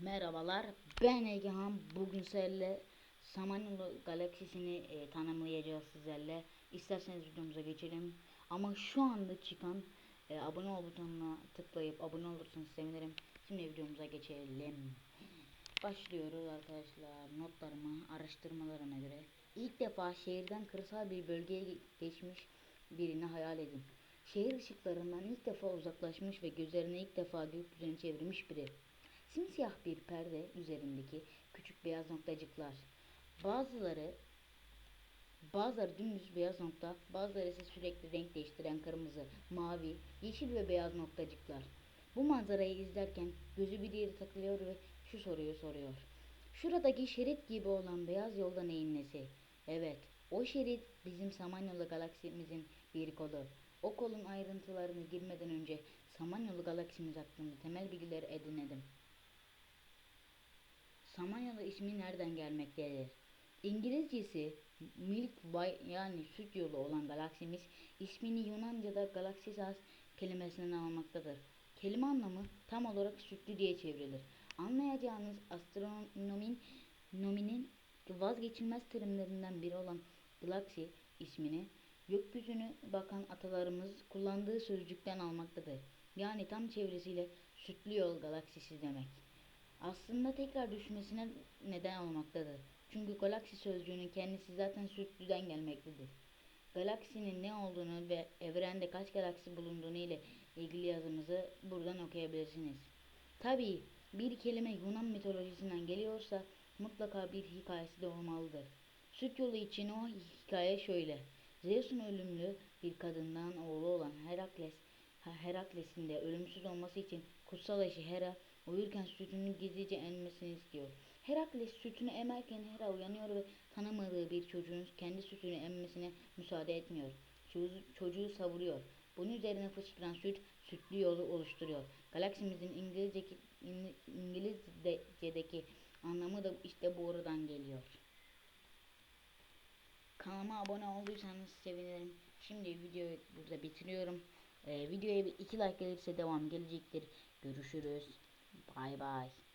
Merhabalar, ben Egehan. Bugün sizlerle Samanyolu galaksisini e, tanımlayacağız sizlerle. İsterseniz videomuza geçelim. Ama şu anda çıkan e, abone ol butonuna tıklayıp abone olursanız sevinirim. Şimdi videomuza geçelim. Başlıyoruz arkadaşlar. Notlarıma, araştırmalarıma göre. İlk defa şehirden kırsal bir bölgeye ge- geçmiş birini hayal edin. Şehir ışıklarından ilk defa uzaklaşmış ve gözlerini ilk defa gökyüzüne çevirmiş biri. Simsiyah bir perde üzerindeki küçük beyaz noktacıklar. Bazıları bazıları dümdüz beyaz nokta, bazıları ise sürekli renk değiştiren kırmızı, mavi, yeşil ve beyaz noktacıklar. Bu manzarayı izlerken gözü bir yere takılıyor ve şu soruyu soruyor. Şuradaki şerit gibi olan beyaz yolda neyin nesi? Evet, o şerit bizim Samanyolu galaksimizin bir kolu. O kolun ayrıntılarını girmeden önce Samanyolu galaksimiz hakkında temel bilgiler edinelim. Samanyolu ismi nereden gelmektedir? İngilizcesi Milk Way yani süt yolu olan galaksimiz ismini Yunanca'da Galaxisas kelimesinden almaktadır. Kelime anlamı tam olarak sütlü diye çevrilir. Anlayacağınız astronominin nominin vazgeçilmez terimlerinden biri olan galaksi ismini gökyüzüne bakan atalarımız kullandığı sözcükten almaktadır. Yani tam çevresiyle sütlü yol galaksisi demek aslında tekrar düşmesine neden olmaktadır. Çünkü galaksi sözcüğünün kendisi zaten sütlüden gelmektedir. Galaksinin ne olduğunu ve evrende kaç galaksi bulunduğunu ile ilgili yazımızı buradan okuyabilirsiniz. Tabii bir kelime Yunan mitolojisinden geliyorsa mutlaka bir hikayesi de olmalıdır. Süt yolu için o hikaye şöyle. Zeus'un ölümlü bir kadından oğlu olan Herakles, Herakles'in de ölümsüz olması için kutsal eşi Hera uyurken sütünü gizlice emmesini istiyor. Herakles sütünü emerken Hera uyanıyor ve tanımadığı bir çocuğun kendi sütünü emmesine müsaade etmiyor. Çocuğu, çocuğu savuruyor. Bunun üzerine fışkıran süt sütlü yolu oluşturuyor. Galaksimizin İngilizce'deki, İngilizce'deki anlamı da işte bu oradan geliyor. Kanalıma abone olduysanız sevinirim. Şimdi videoyu burada bitiriyorum. Ee, videoya bir iki like gelirse devam gelecektir. Görüşürüz. Bay bay.